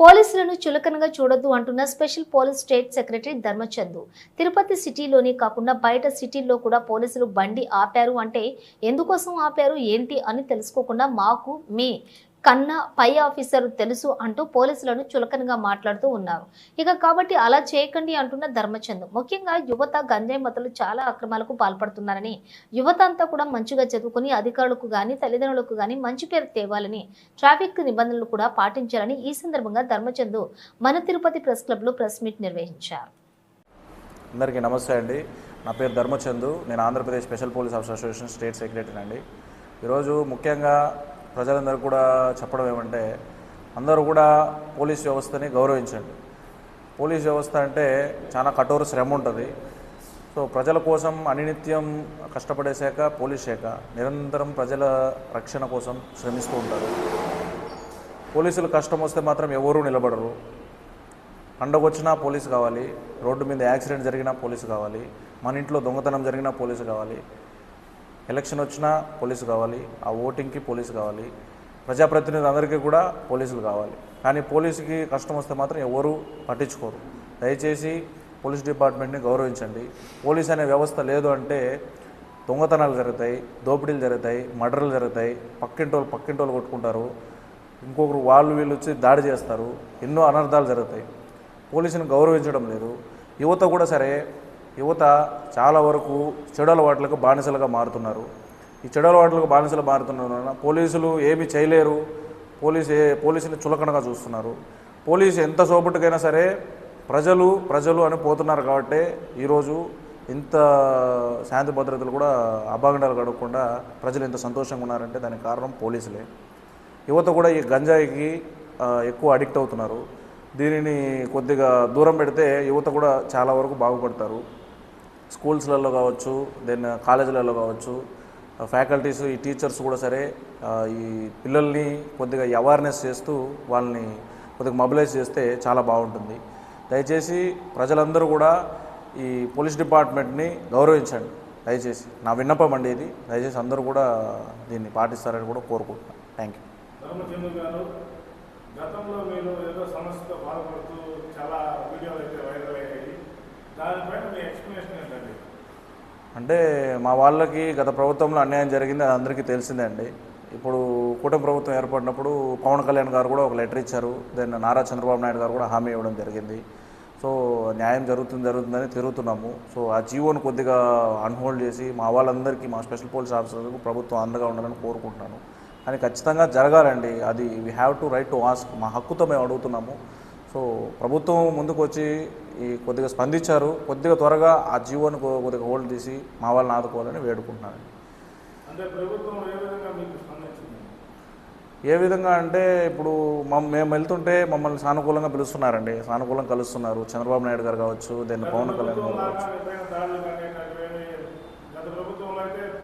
పోలీసులను చులకనగా చూడొద్దు అంటున్న special police state secretary Dharmachand. Tirupati సిటీలోనే కాకుండా బయట సిటీల్లో కూడా పోలీసులు బండి ఆపారు అంటే ఎందుకోసం ఆపారు ఏంటి అని తెలుసుకోకుండా మాకు మీ కన్నా పై ఆఫీసర్ తెలుసు అంటూ పోలీసులను చులకనగా మాట్లాడుతూ ఉన్నారు. ఇక కాబట్టి అలా చేయకండి అంటున్న ధర్మచంద్. ముఖ్యంగా యువత గంజాయి మతలు చాలా అక్రమాలకు పాల్పడుతున్నారని యువత అంతా కూడా మంచిగా చదువుకుని అధికారులకు గాని తల్లిదండ్రులకు గాని మంచి పేరు తేవాలని ట్రాఫిక్ నిబంధనలు కూడా పాటించాలని ఈ సందర్భంగా ధర్మచంద్ మన తిరుపతి ప్రెస్ క్లబ్లో ప్రెస్ మీట్ నిర్వహించారు. అందరికీ నమస్తే అండి. నా పేరు ధర్మచందు. నేను Andhra Pradesh special police officer association state secretary అండి. ఈరోజు ముఖ్యంగా ప్రజలందరూ కూడా చెప్పడం ఏమంటే అందరూ కూడా పోలీస్ వ్యవస్థని గౌరవించండి. పోలీస్ వ్యవస్థ అంటే చాలా కఠోర శ్రమ ఉంటుంది. సో ప్రజల కోసం అనినిత్యం కష్టపడే శాఖ పోలీస్ శాఖ. నిరంతరం ప్రజల రక్షణ కోసం శ్రమిస్తూ ఉంటారు. పోలీసులు కష్టం వస్తే మాత్రం ఎవరూ నిలబడరు. పండగ వచ్చినా పోలీసు కావాలి. రోడ్డు మీద యాక్సిడెంట్ జరిగినా పోలీసు కావాలి. మన ఇంట్లో దొంగతనం జరిగినా పోలీసు కావాలి. ఎలక్షన్ వచ్చినా పోలీసు కావాలి ఆ ఓటింగ్కి పోలీసు కావాలి ప్రజాప్రతినిధి అందరికీ కూడా పోలీసులు కావాలి. కానీ పోలీసుకి కష్టం వస్తే మాత్రం ఎవరు పట్టించుకోరు. దయచేసి పోలీస్ డిపార్ట్మెంట్ని గౌరవించండి. పోలీస్ అనే వ్యవస్థ లేదు అంటే దొంగతనాలు జరుగుతాయి దోపిడీలు జరుగుతాయి మర్డర్లు జరుగుతాయి. పక్కింటోళ్ళు పక్కింటోళ్ళు కొట్టుకుంటారు. ఇంకొకరు వాళ్ళు వీళ్ళు వచ్చి దాడి చేస్తారు. ఎన్నో అనర్థాలు జరుగుతాయి. పోలీసుని గౌరవించడం లేదు. యువత కూడా సరే యువత చాలా వరకు చెడు అలవాట్లకు బానిసలుగా మారుతున్నారు. ఈ చెడు అలవాట్లకు బానిసలు మారుతున్నారు వలన పోలీసులు ఏమీ చేయలేరు. పోలీసు ఏ- పోలీసుని చులకనగా చూస్తున్నారు. పోలీసు ఎంత సోపటికైనా సరే ప్రజలు ప్రజలు అని పోతున్నారు కాబట్టి ఈరోజు ఇంత శాంతి భద్రతలు కూడా అభాగండాలు గడవకుండా ప్రజలు ఎంత సంతోషంగా ఉన్నారంటే దానికి కారణం పోలీసులే. యువత కూడా ఈ గంజాయికి ఎక్కువ అడిక్ట్ అవుతున్నారు. దీనిని కొద్దిగా దూరం పెడితే యువత కూడా చాలా వరకు బాగుపడతారు. స్కూల్స్లలో కావచ్చు దెన్ కాలేజీలలో కావచ్చు ఫ్యాకల్టీస్ ఈ టీచర్స్ కూడా సరే ఈ పిల్లల్ని కొద్దిగా అవేర్నెస్ చేస్తూ వాళ్ళని కొద్దిగా మొబిలైజ్ చేస్తే చాలా బాగుంటుంది. దయచేసి ప్రజలందరూ కూడా ఈ పోలీస్ డిపార్ట్మెంట్ని గౌరవించండి. దయచేసి నా విన్నపం అండి ఇది. దయచేసి అందరూ కూడా దీన్ని పాటిస్తారని కూడా కోరుకుంటున్నాను. Thank you. గతంలో మీరు ఏదో సమస్యతో బాధపడుతూ చాలా వీడియోలు అయితే అంటే మా వాళ్ళకి గత ప్రభుత్వంలో అన్యాయం జరిగింది అది అందరికీ తెలిసిందే అండి. ఇప్పుడు కూటమి ప్రభుత్వం ఏర్పడినప్పుడు పవన్ కళ్యాణ్ గారు కూడా ఒక లెటర్ ఇచ్చారు. దెన్ నారా చంద్రబాబు నాయుడు గారు కూడా హామీ ఇవ్వడం జరిగింది. సో న్యాయం జరుగుతుంది జరుగుతుందని తిరుగుతున్నాము. సో ఆ జీవోను కొద్దిగా అన్హోల్డ్ చేసి మా వాళ్ళందరికీ మా స్పెషల్ పోలీస్ ఆఫీసర్లకు ప్రభుత్వం అండగా ఉండాలని కోరుకుంటున్నాను. కానీ ఖచ్చితంగా జరగాలండి. అది we have to right to ask మా హక్కుతో మేము అడుగుతున్నాము. సో ప్రభుత్వం ముందుకు వచ్చి ఈ కొద్దిగా స్పందించారు. కొద్దిగా త్వరగా ఆ జీవోని కొద్దిగా హోల్డ్ తీసి మా వాళ్ళని ఆదుకోవాలని వేడుకుంటున్నాను. ఏ విధంగా అంటే ఇప్పుడు మమ్ మేము వెళ్తుంటే మమ్మల్ని సానుకూలంగా పిలుస్తున్నారండి. సానుకూలంగా కలుస్తున్నారు. చంద్రబాబు నాయుడు గారు కావచ్చు దెన్ పవన్ కళ్యాణ్ గారు కావచ్చు.